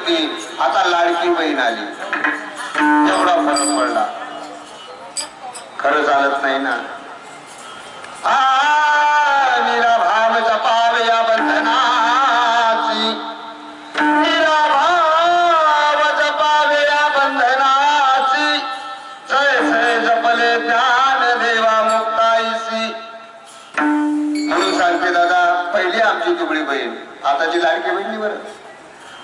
होती. आता लाडकी बहीण आली. एवढा फरक पडला. खर चालत नाही ना? आता जी देवा मुक्ताईसी सांगते दादा पहिली आमची बहीण. आताची लाडकी बहिणी बरं.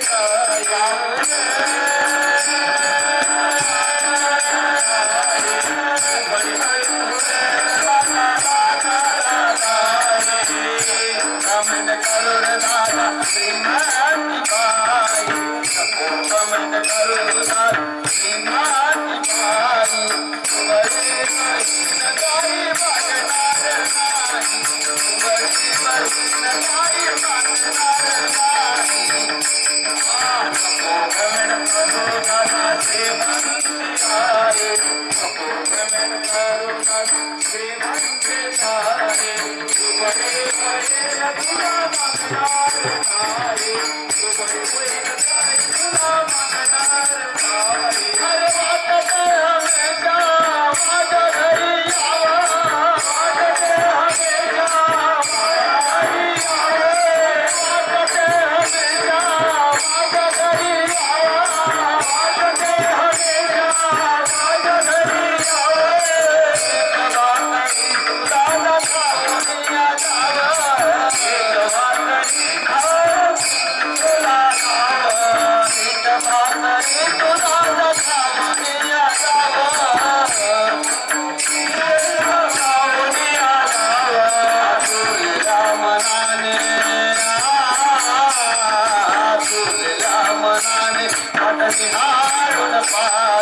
đời đời Thank you.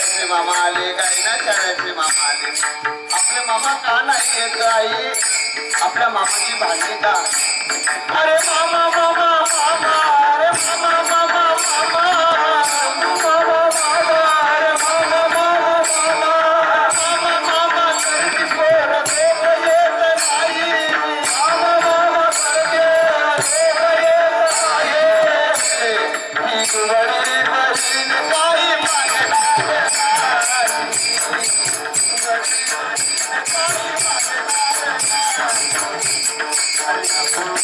चरणाची मामा आले काही ना चरणाची मामा आले आपले मामा का नाही येत आई आपल्या मामाची भाजी का अरे मामा मामा मामा अरे मामा मामा मामा Thank you.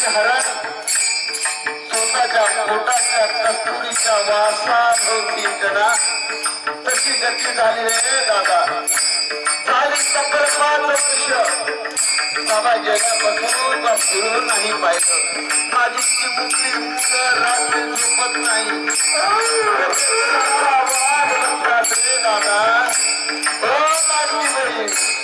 शहरात स्वतःच्या पोटाच्या कस्तुरीच्या वासाभोवती कदा तशी गती झाली रे दादा. झाली तब्बल पाच वर्ष. बाबा जगापासून फिरू नाही पाहिजे माझी ती मुखी रात्री झोपत नाही. दादा. हो माझी बहीण.